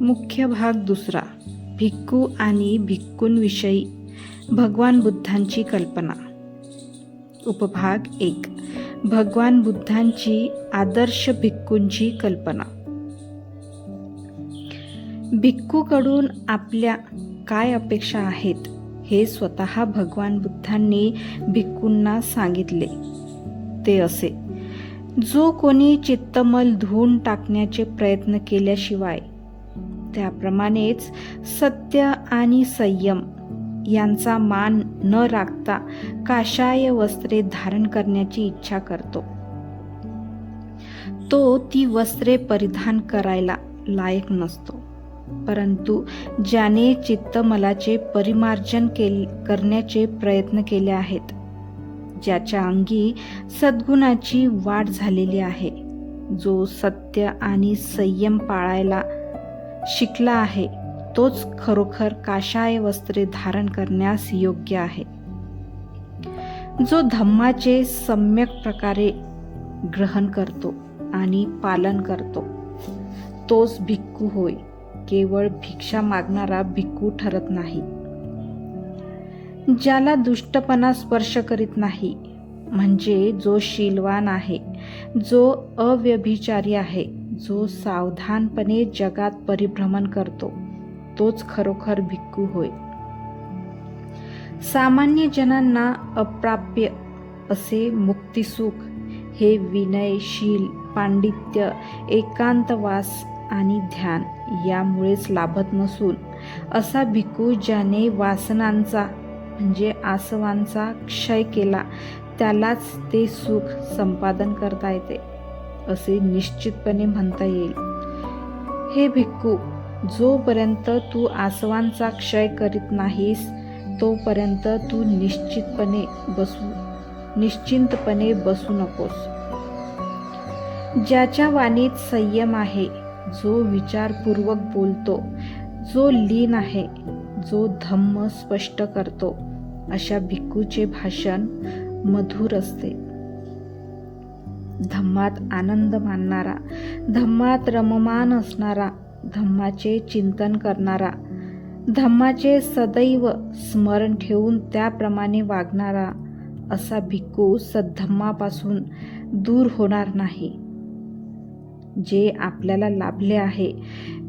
मुख्य भाग दुसरा भिक्खू आणि भिक्खूंविषयी भगवान बुद्धांची कल्पना. उपभाग एक भगवान बुद्धांची आदर्श भिक्खूंची कल्पना. भिक्खूकडून आपल्या काय अपेक्षा आहेत हे स्वतः भगवान बुद्धांनी भिक्खूंना सांगितले. ते असे जो कोणी चित्तमल धुवून टाकण्याचे प्रयत्न केल्याशिवाय त्याप्रमाणेच सत्य आणि संयम यांचा मान न राखता काशाय वस्त्रे धारण करण्याची इच्छा करतो. तो ती वस्त्रे परिधान करायला लायक नसतो. परंतु ज्याने चित्तमलाचे परिमार्जन केल करण्याचे प्रयत्न केले आहेत ज्याच्या अंगी सद्गुणाची वाढ झालेली आहे जो सत्य आणि संयम पाळायला शिकला आहे तोच खरोखर काशाय वस्त्रे धारण करण्यास योग्य आहे. जो धम्माचे सम्यक प्रकारे ग्रहण करतो आणि पालन करतो तोच भिक्खू होय केवळ भिक्षा मागणारा भिक्खू ठरत नाही. ज्याला दुष्टपणा स्पर्श करीत नाही म्हणजे जो शीलवान आहे जो अव्यभिचारी आहे जो सावधानपणे जगात परिभ्रमण करतो तोच खरोखर भिक्खू होय. सामान्य जनांना अप्राप्य असे मुक्तिसुख हे विनयशील पांडित्य एकांतवास आणि ध्यान यामुळेच लाभत नसून असा भिक्खू ज्याने वासनांचा म्हणजे आसवांचा क्षय केला त्यालाच ते सुख संपादन करता येते. असे निश्चितपणे म्हणता येईल. हे भिक्खू जोपर्यंत तू आसवांचा क्षय करीत नाहीस तोपर्यंत तू निश्चितपणे बसू निश्चिंतपणे बसू नकोस. ज्याच्या वाणीत संयम आहे जो विचारपूर्वक बोलतो जो लीन आहे जो धम्म स्पष्ट करतो अशा भिक्खूचे भाषण मधुर असते. धम्मात आनंद मानणारा धम्मात रममान असणारा धम्माचे चिंतन करणारा धम्माचे सदैव स्मरण ठेवून त्याप्रमाणे वागणारा असा भिक्खू सद्धम्मापासून दूर होणार नाही. जे आपल्याला लाभले आहे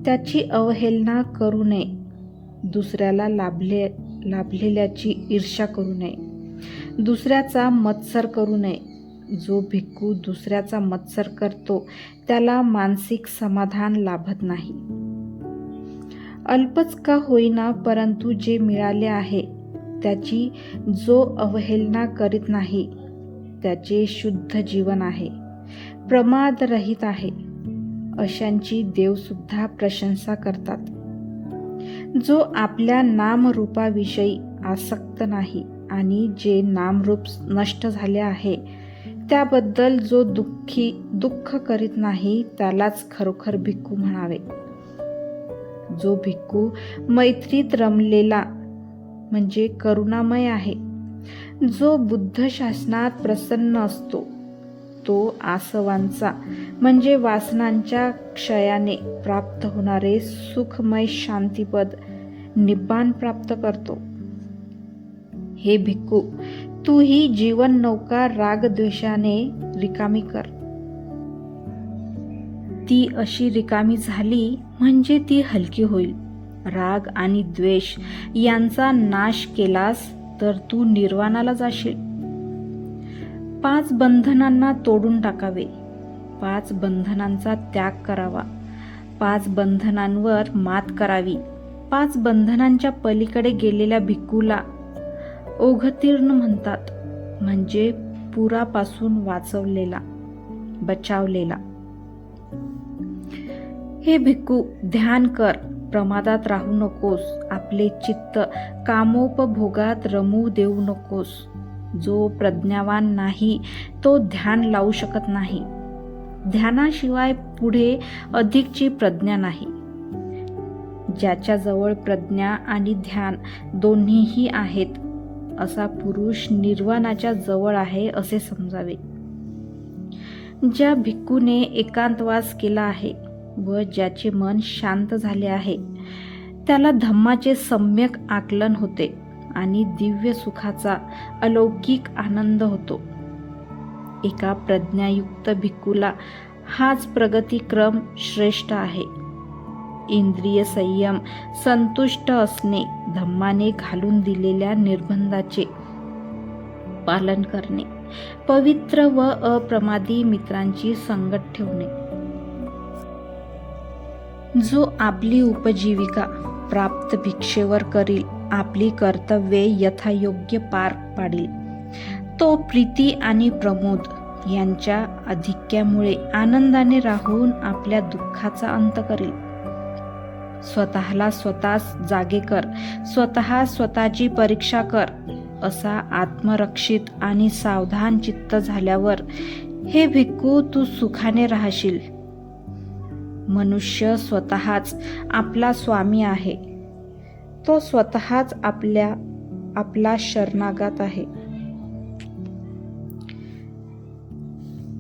त्याची अवहेलना करू नये. दुसऱ्याला लाभले लाभलेल्याची ईर्षा करू नये. दुसऱ्याचा मत्सर करू नये. जो भिक्खू दुसऱ्याचा मत्सर करतो त्याला मानसिक समाधान लाभत नाही. अल्पच का होईना परंतु जे मिळाले आहे त्याची जो अवहेलना करीत नाही त्याचे शुद्ध जीवन आहे प्रमाद रहित आहे अशांची देवसुद्धा प्रशंसा करतात. जो आपल्या नामरूपाविषयी आसक्त नाही आणि जे नामरूप नष्ट झाले आहे त्याबद्दल जो दुःखी दुःख करीत नाही त्यालाच खरोखर भिक्खू म्हणावे. जो भिक्खू मैत्रीत रमलेला म्हणजे करुणामय आहे. जो बुद्ध शासनात प्रसन्न असतो तो आसवांचा म्हणजे वासनांच्या क्षयाने प्राप्त होणारे सुखमय शांतीपद निब्बाण प्राप्त करतो. हे भिक्खू तू ही जीवन नौका रागद्वेषाने रिकामी कर. ती अशी रिकामी झाली म्हणजे ती हलकी होईल. राग आणि द्वेष यांचा नाश केलास तर तू निर्वाणाला जाशील. पाच बंधनांना तोडून टाकावे. पाच बंधनांचा त्याग करावा. पाच बंधनांवर मात करावी. पाच बंधनांच्या पलीकडे गेलेल्या भिक्खूला ओघतीर्ण म्हणतात. म्हणजे पुरापासून वाचवलेला बचावलेला. हे भिक्खू ध्यान कर. प्रमादात राहू नकोस. आपले चित्त कामोपभोगात रमू देऊ नकोस. जो प्रज्ञावान नाही तो ध्यान लावू शकत नाही. ध्यानाशिवाय पुढे अधिकची प्रज्ञा नाही. ज्याच्याजवळ प्रज्ञा आणि ध्यान दोन्हीही आहेत असा पुरुष निर्वाणाच्या जवळ आहे असे समजावे. ज्या भिक्खूने एकांतवास केला आहे व ज्याचे मन शांत झाले आहे त्याला धम्माचे सम्यक आकलन होते आणि दिव्य सुखाचा अलौकिक आनंद होतो. एका प्रज्ञायुक्त भिक्खूला हाच प्रगतिक्रम श्रेष्ठ आहे. इंद्रिय संयम संतुष्ट असणे धम्माने घालून दिलेल्या निर्बंधाचे पालन करणे पवित्र व अप्रमादी मित्रांची संगत ठेवणे. जो आपली उपजीविका प्राप्त भिक्षेवर करील आपली कर्तव्ये यथायोग्य पार पाडील. तो प्रीती आणि प्रमोद यांच्या अधिक्यामुळे आनंदाने राहून आपल्या दुःखाचा अंत करील. स्वतःला स्वतःच जागे कर. स्वतः स्वतःची परीक्षा कर. असा आत्मरक्षित आणि सावधान चित्त झाल्यावर हे भिक्खू तू सुखाने राहशील. मनुष्य स्वतःच आपला स्वामी आहे. तो स्वतःच आपल्या आपला शरणागत आहे.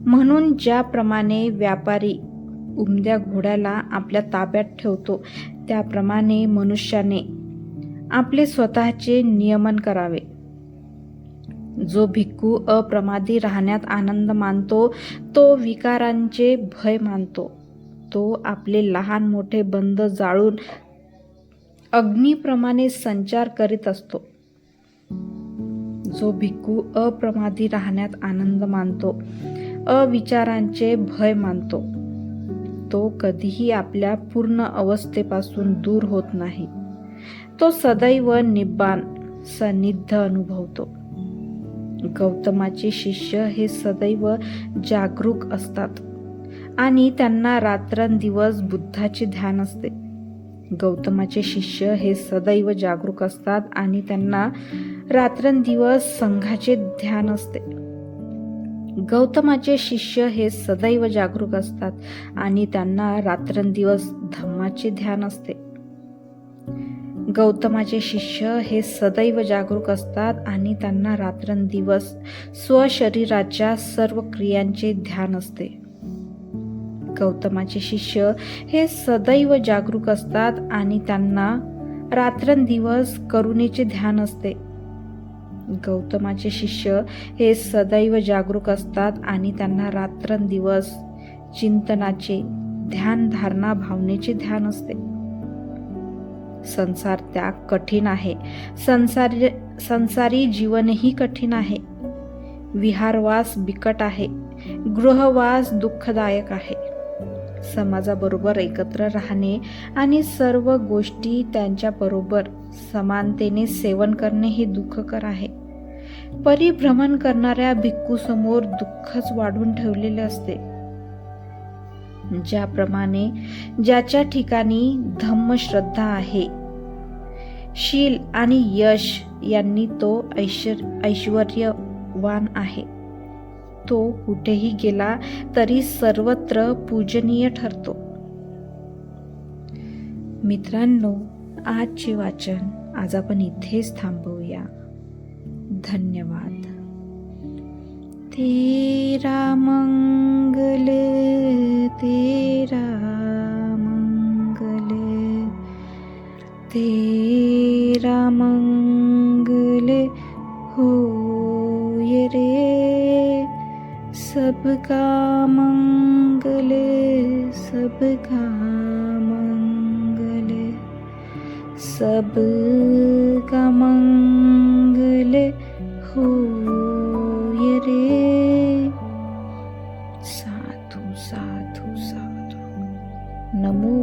म्हणून ज्याप्रमाणे व्यापारी उमद्या घोड्याला आपल्या ताब्यात ठेवतो. त्याप्रमाणे मनुष्याने आपले स्वतःचे नियमन करावे. जो भिक्खू अप्रमादी राहण्यात आनंद मानतो तो विकारांचे भय मानतो. तो आपले लहान मोठे बंद जाळून अग्निप्रमाणे संचार करीत असतो. जो भिक्खू अप्रमादी राहण्यात आनंद मानतो अविचारांचे भय मानतो. तो कधीही आपल्या पूर्ण अवस्थेपासून दूर होत नाही. तो सदैव निब्बान सन्निध अनुभवतो. गौतमाचे शिष्य हे सदैव जागरूक असतात आणि त्यांना रात्रंदिवस बुद्धाचे ध्यान असते. गौतमाचे शिष्य हे सदैव जागरूक असतात आणि त्यांना रात्रंदिवस संघाचे ध्यान असते. गौतमाचे शिष्य हे सदैव जागरूक असतात आणि त्यांना रात्रंदिवस धम्माचे ध्यान असते. गौतमाचे शिष्य हे सदैव जागरूक असतात आणि त्यांना रात्रंदिवस स्वशरीराच्या सर्व क्रियांचे ध्यान असते. गौतमाचे शिष्य हे सदैव जागरूक असतात आणि त्यांना रात्रंदिवस करुणेचे ध्यान असते. गौतमाचे शिष्य हे सदैव जागरूक असतात आणि त्यांना रात्रंदिवस चिंतनाचे ध्यान धारणा भावनेचे ध्यान असते. संसार त्याग कठीण आहे. संसारी संसारी जीवनही कठीण आहे. विहारवास बिकट आहे. गृहवास दुःखदायक आहे. समाजाबरोबर एकत्र राहणे आणि सर्व गोष्टी त्यांच्याबरोबर समानतेने सेवन करणे हे दुःखकर आहे. परिभ्रमण करणाऱ्या भिक्खूसमोर दुःखच वाढून ठेवलेले असते. ज्याप्रमाणे ज्याच्या ठिकाणी धम्मश्रद्धा आहे शील आणि यश यांनी तो ऐश्वर ऐश्वर्यवान आहे. तो कुठेही गेला तरी सर्वत्र पूजनीय ठरतो. मित्रांनो आजचे वाचन आज आपण इथेच थांबवूया. धन्यवाद. तेरा मंगल तेरा मंगल तेरा मंगल. सबका मङ्गले सबका मङ्गले सबका मङ्गले होय रे। साधु साधु साधु। नमो